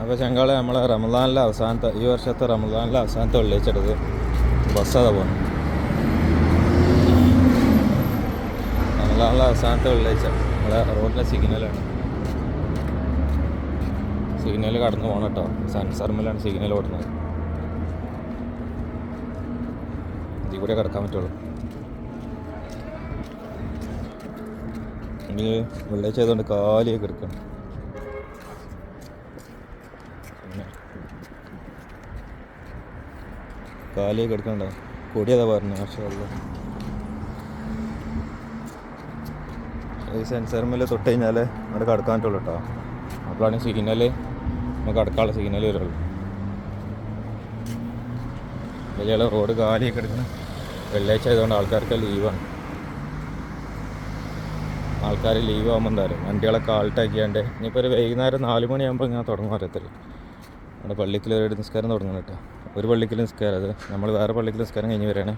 അപ്പോൾ ചങ്കാളെ നമ്മൾ റമദാനിലെ അവസാനത്തെ ഈ വർഷത്തെ റമദാനിലെ അവസാനത്തെ വെള്ളിയാഴ്ച ബസ്സാണ് പോകുന്നു റമദാനിലെ അവസാനത്തെ വെള്ളിയാഴ്ച. നമ്മളെ റോഡിലെ സിഗ്നലാണ്. സിഗ്നൽ കടന്നു പോകണം കേട്ടോ. സെൻസർമിലാണ് സിഗ്നൽ ഓടുന്നത്. ഇതിൽ കൂടെ കിടക്കാൻ പറ്റുള്ളൂ. ഇനി വെള്ളിയാഴ്ച ആയതുകൊണ്ട് കാലിയൊക്കെ എടുക്കണം പിന്നെ കാലേ എടുക്കണ്ട. കൊടിയതാ പറഞ്ഞു പക്ഷേ ഈ മേലെ തൊട്ട് കഴിഞ്ഞാൽ അവിടെ കടക്കാൻ പറ്റുള്ളൂ കേട്ടോ അപ്പോഴാണ് സിഗ്നൽ നമുക്ക് കിടക്കാനുള്ള സിഗ്നൽ വരുള്ളൂ. വലിയ റോഡ് കാലിയൊക്കെ എടുക്കണം വെള്ളിയാഴ്ച ആയതുകൊണ്ട് ആൾക്കാർക്ക് ലീവാണ് ആൾക്കാർ ലീവ് ആകുമ്പോൾ എന്തായാലും വണ്ടികളൊക്കെ ആൾട്ടാക്കിയാണ്ട് ഇനിയിപ്പോൾ ഒരു വൈകുന്നേരം നാല് മണിയാകുമ്പോൾ ഇങ്ങനെ തുടങ്ങും അറിയത്തില്ല നമ്മുടെ പള്ളിക്കൽ ഒരു നിസ്കാരം തുടങ്ങണം കേട്ടോ. ഒരു പള്ളിക്കൽ നിസ്കാരം അത് നമ്മൾ വേറെ പള്ളിക്കൽ നിസ്കാരം കഴിഞ്ഞ് വരികയാണ്.